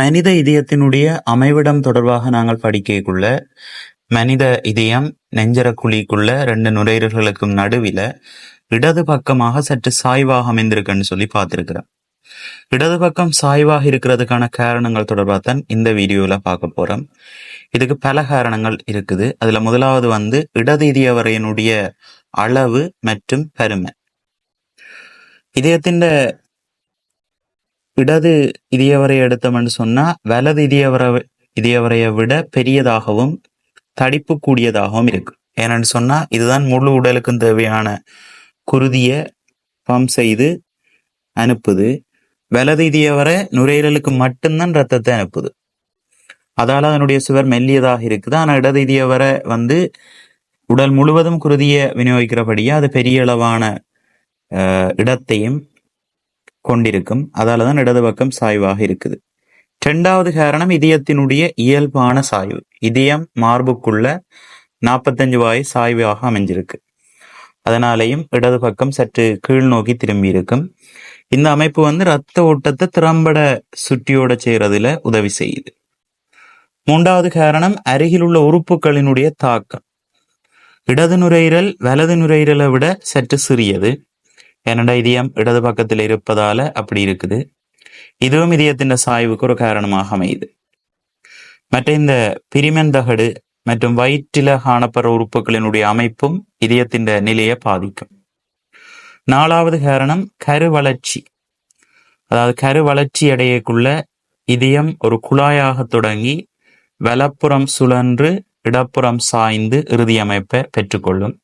மனித இதயத்தினுடைய அமைவிடம் தொடர்பாக நாங்கள் படிக்கக்குள்ள மனித இதயம் நெஞ்சர குழிக்குள்ள ரெண்டு நுரையீரல்களுக்கும் நடுவில இடது பக்கமாக சற்று சாய்வாக அமைந்திருக்குன்னு சொல்லி பார்த்திருக்கிறோம். இடது பக்கம் சாய்வாக இருக்கிறதுக்கான காரணங்கள் தொடர்பாக தான் இந்த வீடியோல பார்க்க போறோம். இதுக்கு பல காரணங்கள் இருக்குது. அதுல முதலாவது வந்து இடது இதயவரையினுடைய அளவு மற்றும் பெருமை இதயத்தின் இடது இதயவரை எடுத்தோம்னு சொன்னால் வலது இதயவரை இதயவரையை விட பெரியதாகவும் தடிப்பு கூடியதாகவும் இருக்கு ஏன்னு சொன்னால் இதுதான் முழு உடலுக்கும் தேவையான குருதியை பம்ப் செய்து அனுப்புது. வலது இதயவரை நுரையீரலுக்கு மட்டும்தான் ரத்தத்தை அனுப்புது. அதால் அதனுடைய சுவர் மெல்லியதாக இருக்குது. ஆனால் இடது இதயவரை வந்து உடல் முழுவதும் குருதியை விநியோகிக்கிறபடியே அது பெரிய அளவான இடத்தையும் கொண்டிருக்கும். அதால தான் இடது பக்கம் சாய்வாக இருக்குது. இரண்டாவது காரணம் இதயத்தினுடைய இயல்பான சாய்வு. இதயம் மார்புக்குள்ள நாற்பத்தஞ்சு வாய் சாய்வாக அமைஞ்சிருக்கு. அதனாலேயும் இடது பக்கம் சற்று கீழ் நோக்கி திரும்பி இருக்கும். இந்த அமைப்பு வந்து ரத்த ஓட்டத்தை திறம்பட சுற்றியோட செய்யறதுல உதவி செய்யுது. மூன்றாவது காரணம் அருகில் உள்ள உறுப்புகளினுடைய தாக்கம். இடது நுரையீரல் வலது நுரையீரலை விட சற்று சிறியது. என்னடா இதயம் இடது பக்கத்தில் இருப்பதால அப்படி இருக்குது. இதுவும் இதயத்தின் சாய்வுக்கு ஒரு காரணமாக அமையுது. மற்ற இந்த பிரிமன் தகடு மற்றும் வயிற்றில காணப்படுற உறுப்புகளினுடைய அமைப்பும் இதயத்தின் நிலையை பாதிக்கும். நாலாவது காரணம் கரு வளர்ச்சி. அதாவது கரு வளர்ச்சி அடையக்குள்ள இதயம் ஒரு குழாயாக தொடங்கி வலப்புறம் சுழன்று இடப்புறம் சாய்ந்து இறுதி அமைப்பை பெற்றுக்கொள்ளும்.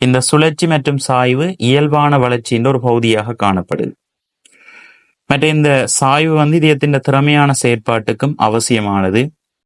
இந்த சுழற்சி மற்றும் சாய்வு இயல்பான வளர்ச்சியின் ஒரு பகுதியாக காணப்படுது. மற்ற இந்த சாய்வு வந்து இதயத்தின் திறமையான செயற்பாட்டுக்கும் அவசியமானது.